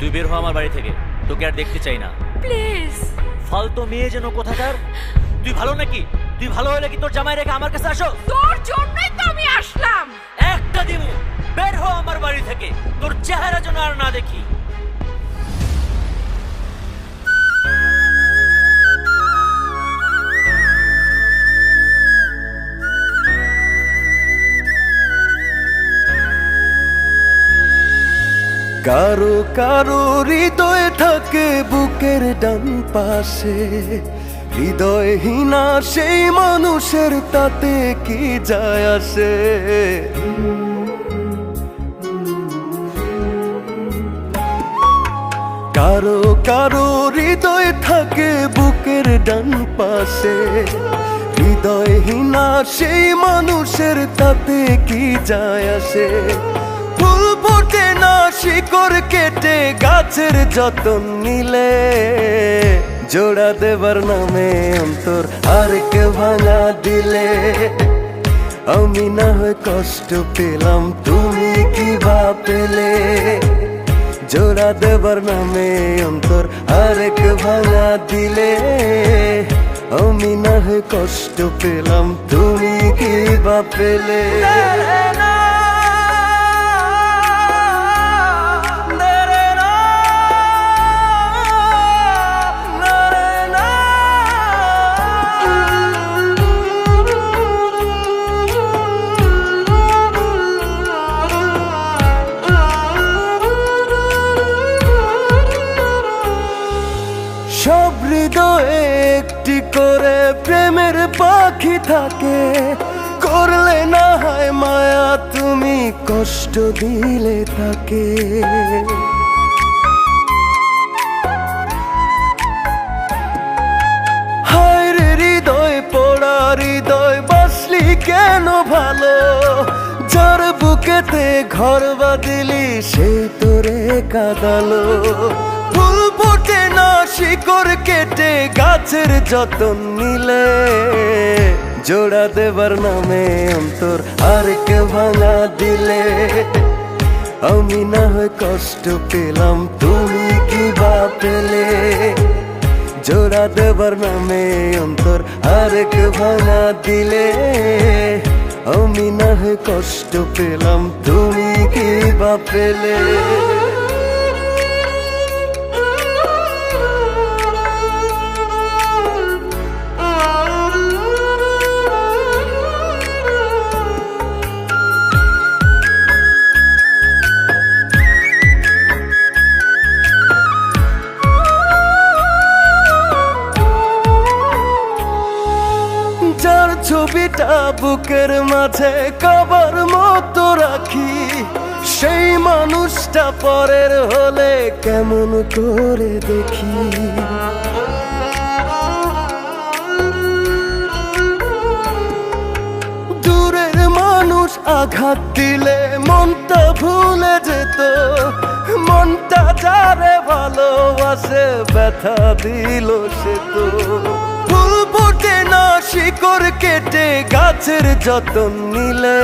তুই বের হ আমার বাড়ি থেকে। তোকে আর দেখতে চাই না। প্লিজ। ফালতু মেয়ে যেন কোথাকার? তুই ভালো নাকি? তুই ভালো হলে কি তোর জামাই রেখে আমার কাছে আসো? তোর জন্যই তো আমি আসলাম। একটা দিমু। বের হ আমার বাড়ি থেকে। তোর চেহারা যেন আর না দেখি। কারও কারও হৃদয় থাকে বুকের ডান পাশে। হৃদয়হীনা সেই মানুষের তাতে কি যায় আসে? কারও কারও হৃদয় থাকে বুকের ডান পাশে। হৃদয়হীনা সেই মানুষের তাতে কি যায় আসে? ফুল ফোটে না, শিকড় কেটে গাছের যতন নিলে জোড়া দেবার নামে অন্তর আর কে ভাঙা দিলে। আমি না হয় কষ্ট পেলাম, তুমি কি বা পেলে জোড়া দেবার নামে অন্তর আরেক ভাঙা দিলে। আমি না হয় কষ্ট পেলাম, তুমি কি বা পেলে একটি করে প্রেমের পাখি থাকে। করলে না হয় মায়া, তুমি কষ্ট দিলে তাকে। হৃদয়, পোড়া হৃদয়, বাসলি কেন ভালো? যার বুকেতে ঘর বাঁধলি সেই তোরে কাদালো। ফুল ফোটে না শিকড় কেটে গাছের যতন নিলে জোড়া দেবার নামে অন্তর আর কে ভাঙা দিলে। আমি না হয় কষ্ট পেলাম, তুমি কি বা পেলে জোড়া দেবার নামে অন্তর আর কে ভাঙা দিলে। আমি না হয় কষ্ট পেলাম, তুমি কি বা পেলে ছবিটা বুকের মাঝে কবার মতো রাখি। সেই মানুষটা পরের হলে কেমন করে দেখি। দূরের মানুষ আঘাত দিলে মনটা ভুলে যেত। মনটা যারে ভালোবাসে, ব্যথা দিল সে তো। শিকড় কেটে গাছের যতন নিলে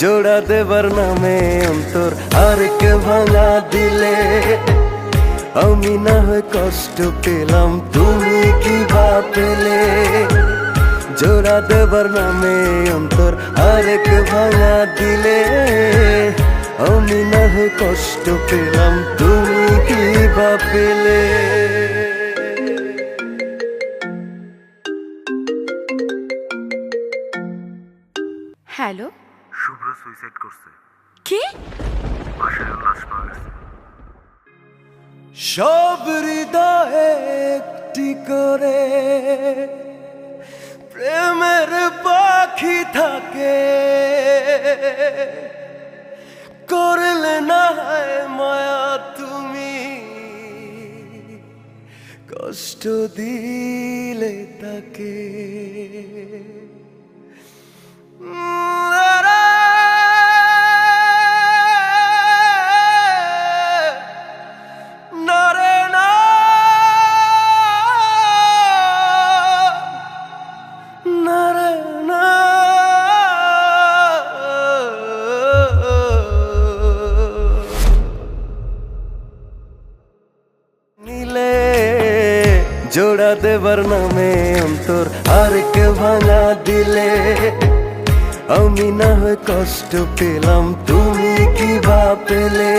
জোড়া দেবার নামে অন্তর আর কে ভাঙা দিলে। আমি না হয় কষ্ট পেলাম, তুমি কি বা পেলে জোড়া দেবার নামে অন্তর আরেক ভাঙা দিলে। আমি না হয় কষ্ট পেলাম, তুমি কি বা পেলে হ্যালো? শুভ্র সুইসাইড করছে। কি? বাসায় লাশ পাওয়া গেছে সব হৃদয়ে একটি করে প্রেমের পাখি থাকে। করলে না হয় মায়া তুমি। কষ্ট দিলে তাকে। जोड़ा दे वरना में हम तोर हर के भांगा दिले। আমি না হয় কষ্ট পেলাম, তুমি কি বা পেলে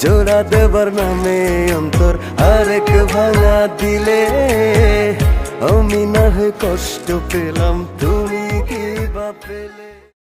জোড়া দেবার নামে অন্তর আরেক ভাঙা দিলে। আমি না হয় কষ্ট পেলাম, তুমি কি বা পেলে